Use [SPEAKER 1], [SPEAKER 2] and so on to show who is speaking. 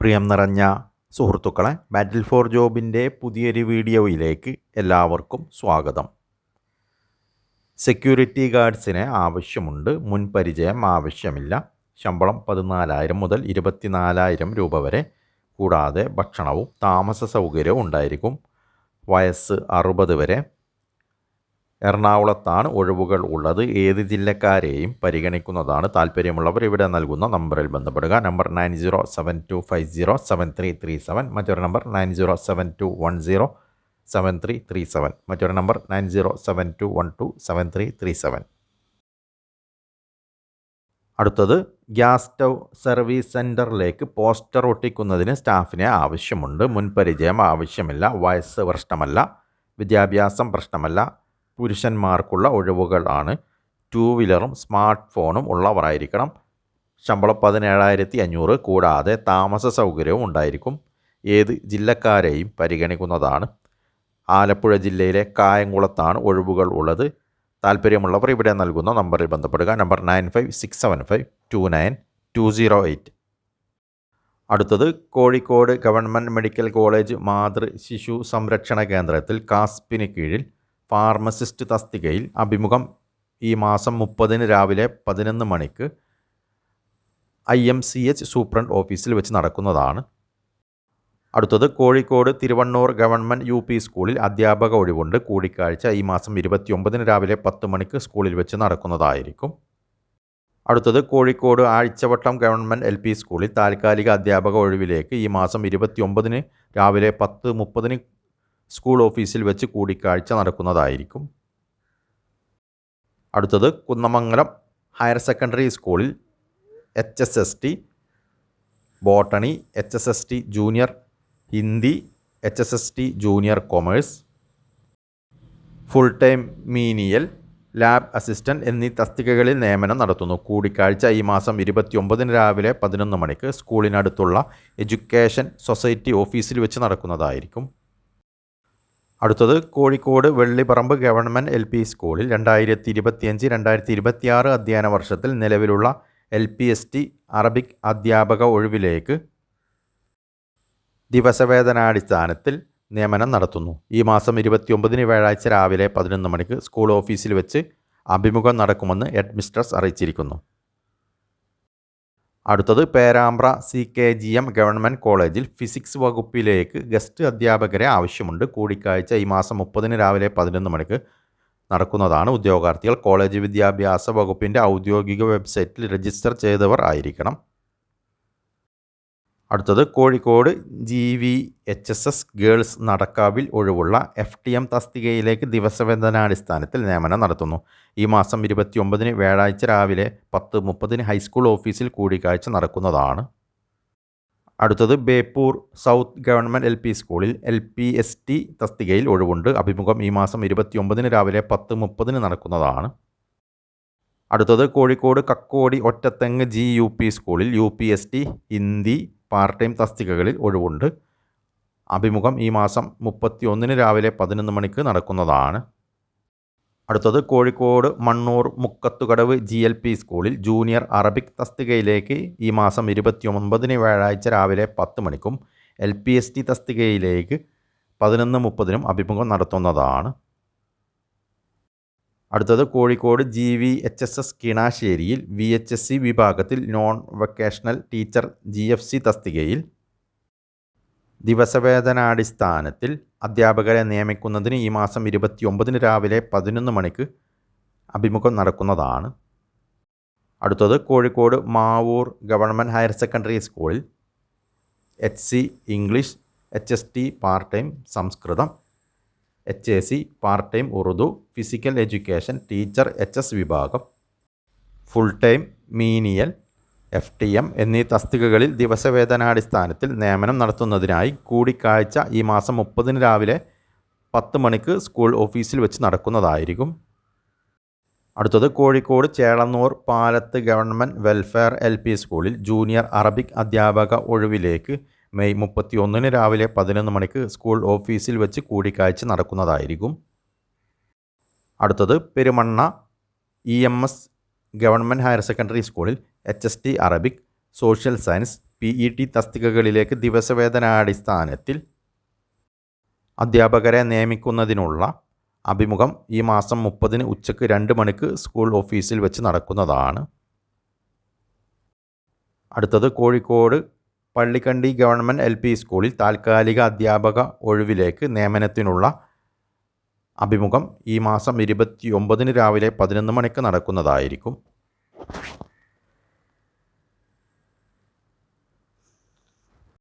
[SPEAKER 1] പ്രിയം നിറഞ്ഞ സുഹൃത്തുക്കളെ ബാറ്റിൽ ഫോർ ജോബിന്റെ പുതിയൊരു വീഡിയോയിലേക്ക് എല്ലാവർക്കും സ്വാഗതം. സെക്യൂരിറ്റി ഗാർഡ്സിന് ആവശ്യമുണ്ട് മുൻപരിചയം ആവശ്യമില്ല. ശമ്പളം പതിനാലായിരം മുതൽ ഇരുപത്തിനാലായിരം രൂപ വരെ. കൂടാതെ ഭക്ഷണവും താമസ സൗകര്യവും ഉണ്ടായിരിക്കും. വയസ്സ് അറുപത് വരെ. എറണാകുളത്താണ് ഒഴിവുകൾ ഉള്ളത്. ഏത് ജില്ലക്കാരെയും പരിഗണിക്കുന്നതാണ് താല്പര്യമുള്ളവർ. ഇവിടെ നൽകുന്ന നമ്പറിൽ ബന്ധപ്പെടുക. Number nine zero seven two five zero seven three three seven. മറ്റൊരു number nine zero seven two one zero seven three three seven. മറ്റൊരു number nine zero seven two one two seven three three seven. അടുത്തത് gas stove service സെന്ററിലേക്ക് poster ഒട്ടിക്കുന്നതിന് സ്റ്റാഫിനെ ആവശ്യമുണ്ട്. മുൻപരിചയം ആവശ്യമില്ല. വയസ്സ് പ്രശ്നമല്ല. വിദ്യാഭ്യാസം പ്രശ്നമല്ല. പുരുഷന്മാർക്കുള്ള ഒഴിവുകളാണ് ടൂ വീലറും സ്മാർട്ട് ഫോണും ഉള്ളവരായിരിക്കണം. ശമ്പളം പതിനേഴായിരത്തി അഞ്ഞൂറ് കൂടാതെ താമസ സൗകര്യവും ഉണ്ടായിരിക്കും. ഏത് ജില്ലക്കാരെയും പരിഗണിക്കുന്നതാണ്. ആലപ്പുഴ ജില്ലയിലെ കായംകുളത്താണ് ഒഴിവുകൾ ഉള്ളത്. താല്പര്യമുള്ളവർ ഇവിടെ നൽകുന്ന നമ്പറിൽ ബന്ധപ്പെടുക. Number nine five six seven five two nine two zero eight. അടുത്തത് കോഴിക്കോട് ഗവൺമെന്റ് മെഡിക്കൽ കോളേജ് മാതൃ ശിശു സംരക്ഷണ കേന്ദ്രത്തിൽ കാസ്പിന് കീഴിൽ ഫാർമസിസ്റ്റ് തസ്തികയിൽ അഭിമുഖം ഈ മാസം മുപ്പതിന് രാവിലെ പതിനൊന്ന് മണിക്ക് I M C H superintendent ഓഫീസിൽ വെച്ച് നടക്കുന്നതാണ്. അടുത്തത് Kozhikode Thiruvannur government U P സ്കൂളിൽ അധ്യാപക ഒഴിവുണ്ട്. കൂടിക്കാഴ്ച ഈ മാസം ഇരുപത്തിയൊമ്പതിന് രാവിലെ പത്ത് മണിക്ക് സ്കൂളിൽ വെച്ച് നടക്കുന്നതായിരിക്കും. അടുത്തത് Kozhikode Azhchavattam government L P സ്കൂളിൽ താൽക്കാലിക അധ്യാപക ഒഴിവിലേക്ക് ഈ മാസം ഇരുപത്തിയൊമ്പതിന് രാവിലെ പത്ത് മുപ്പതിന് സ്കൂൾ ഓഫീസിൽ വെച്ച് കൂടിക്കാഴ്ച നടക്കുന്നതായിരിക്കും. അടുത്തത് കുന്നമംഗലം ഹയർ സെക്കൻഡറി സ്കൂളിൽ H S S T botany H S S T junior Hindi H S S T junior commerce full time menial lab assistant എന്നീ തസ്തികകളിൽ നിയമനം നടത്തുന്നു. കൂടിക്കാഴ്ച ഈ മാസം ഇരുപത്തിയൊമ്പതിന് രാവിലെ പതിനൊന്ന് മണിക്ക് സ്കൂളിനടുത്തുള്ള എഡ്യൂക്കേഷൻ സൊസൈറ്റി ഓഫീസിൽ വെച്ച് നടക്കുന്നതായിരിക്കും. അടുത്തത് Kozhikode Vellipparamba government L P സ്കൂളിൽ രണ്ടായിരത്തി ഇരുപത്തിയഞ്ച് രണ്ടായിരത്തി ഇരുപത്തിയാറ് അധ്യയന വർഷത്തിൽ നിലവിലുള്ള L P S T Arabic അധ്യാപക ഒഴിവിലേക്ക് ദിവസവേതനാടിസ്ഥാനത്തിൽ നിയമനം നടത്തുന്നു. ഈ മാസം ഇരുപത്തിയൊമ്പതിന് വ്യാഴാഴ്ച രാവിലെ പതിനൊന്ന് മണിക്ക് സ്കൂൾ ഓഫീസിൽ വെച്ച് അഭിമുഖം നടക്കുമെന്ന് ഹെഡ് മിസ്ട്രസ് അറിയിച്ചിരിക്കുന്നു. അടുത്തത് Perambra C K G M government കോളേജിൽ ഫിസിക്സ് വകുപ്പിലേക്ക് ഗസ്റ്റ് അധ്യാപകരെ ആവശ്യമുണ്ട്. കൂടിക്കാഴ്ച ഈ മാസം മുപ്പതിന് രാവിലെ പതിനൊന്ന് മണിക്ക് നടക്കുന്നതാണ്. ഉദ്യോഗാർത്ഥികൾ കോളേജ് വിദ്യാഭ്യാസ വകുപ്പിന്റെ ഔദ്യോഗിക വെബ്സൈറ്റിൽ രജിസ്റ്റർ ചെയ്തവർ ആയിരിക്കണം. അടുത്തത് Kozhikode G V H S S girls നടക്കാവിൽ ഒഴിവുള്ള എഫ് ടി എം തസ്തികയിലേക്ക് ദിവസവേതനാടിസ്ഥാനത്തിൽ നിയമനം നടത്തുന്നു. ഈ മാസം ഇരുപത്തിയൊമ്പതിന് വ്യാഴാഴ്ച രാവിലെ പത്ത് മുപ്പതിന് ഹൈസ്കൂൾ ഓഫീസിൽ കൂടിക്കാഴ്ച നടക്കുന്നതാണ്. അടുത്തത് Beypore south government L P സ്കൂളിൽ എൽ പി എസ് ടി തസ്തികയിൽ ഒഴിവുണ്ട്. അഭിമുഖം ഈ മാസം ഇരുപത്തിയൊമ്പതിന് രാവിലെ പത്ത് മുപ്പതിന് നടക്കുന്നതാണ്. അടുത്തത് Kozhikode Kakkodi Ottathengu G U P സ്കൂളിൽ U P S T Hindi part time തസ്തികകളിൽ ഒഴിവുണ്ട്. അഭിമുഖം ഈ മാസം മുപ്പത്തി ഒന്നിന് രാവിലെ പതിനൊന്ന് മണിക്ക് നടക്കുന്നതാണ്. അടുത്തത് Kozhikode Mannur Mukkathukadavu G L P സ്കൂളിൽ ജൂനിയർ അറബിക് തസ്തികയിലേക്ക് ഈ മാസം ഇരുപത്തി ഒമ്പതിന് വ്യാഴാഴ്ച രാവിലെ പത്ത് മണിക്കും എൽ പി എസ് ടി തസ്തികയിലേക്ക് പതിനൊന്ന് മുപ്പതിനും അഭിമുഖം നടത്തുന്നതാണ്. അടുത്തത് Kozhikode G V H S S കിണാശ്ശേരിയിൽ V H S C വിഭാഗത്തിൽ non vocational teacher G F C തസ്തികയിൽ ദിവസവേതനാടിസ്ഥാനത്തിൽ അധ്യാപകരെ നിയമിക്കുന്നതിന് ഈ മാസം ഇരുപത്തിയൊമ്പതിന് രാവിലെ പതിനൊന്ന് മണിക്ക് അഭിമുഖം നടക്കുന്നതാണ്. അടുത്തത് Kozhikode Mavoor government higher secondary സ്കൂളിൽ H C English H S T part time Sanskrit H A C part time Urdu physical education teacher H S വിഭാഗം. Full time menial F T M എന്നീ തസ്തികകളിൽ ദിവസവേതനാടിസ്ഥാനത്തിൽ നിയമനം നടത്തുന്നതിനായി കൂടിക്കാഴ്ച ഈ മാസം മുപ്പതിന് രാവിലെ പത്ത് മണിക്ക് സ്കൂൾ ഓഫീസിൽ വെച്ച് നടക്കുന്നതായിരിക്കും. അടുത്തത് Kozhikode Chelannur Palathu government welfare L P സ്കൂളിൽ ജൂനിയർ അറബിക് അധ്യാപക ഒഴിവിലേക്ക് മെയ് മുപ്പത്തി ഒന്നിന് രാവിലെ പതിനൊന്ന് മണിക്ക് സ്കൂൾ ഓഫീസിൽ വെച്ച് കൂടിക്കാഴ്ച നടക്കുന്നതായിരിക്കും. അടുത്തത് Perumanna E M S government higher secondary സ്കൂളിൽ H S T Arabic social science P E T തസ്തികകളിലേക്ക് ദിവസവേതനാടിസ്ഥാനത്തിൽ അധ്യാപകരെ നിയമിക്കുന്നതിനുള്ള അഭിമുഖം ഈ മാസം മുപ്പതിന് ഉച്ചയ്ക്ക് രണ്ട് മണിക്ക് സ്കൂൾ ഓഫീസിൽ വെച്ച് നടക്കുന്നതാണ്. അടുത്തത് Kozhikode Pallikkandi government L P സ്കൂളിൽ താൽക്കാലിക അധ്യാപക ഒഴിവിലേക്ക് നിയമനത്തിനുള്ള അഭിമുഖം ഈ മാസം ഇരുപത്തി ഒമ്പതിന് രാവിലെ പതിനൊന്ന് മണിക്ക് നടക്കുന്നതായിരിക്കും.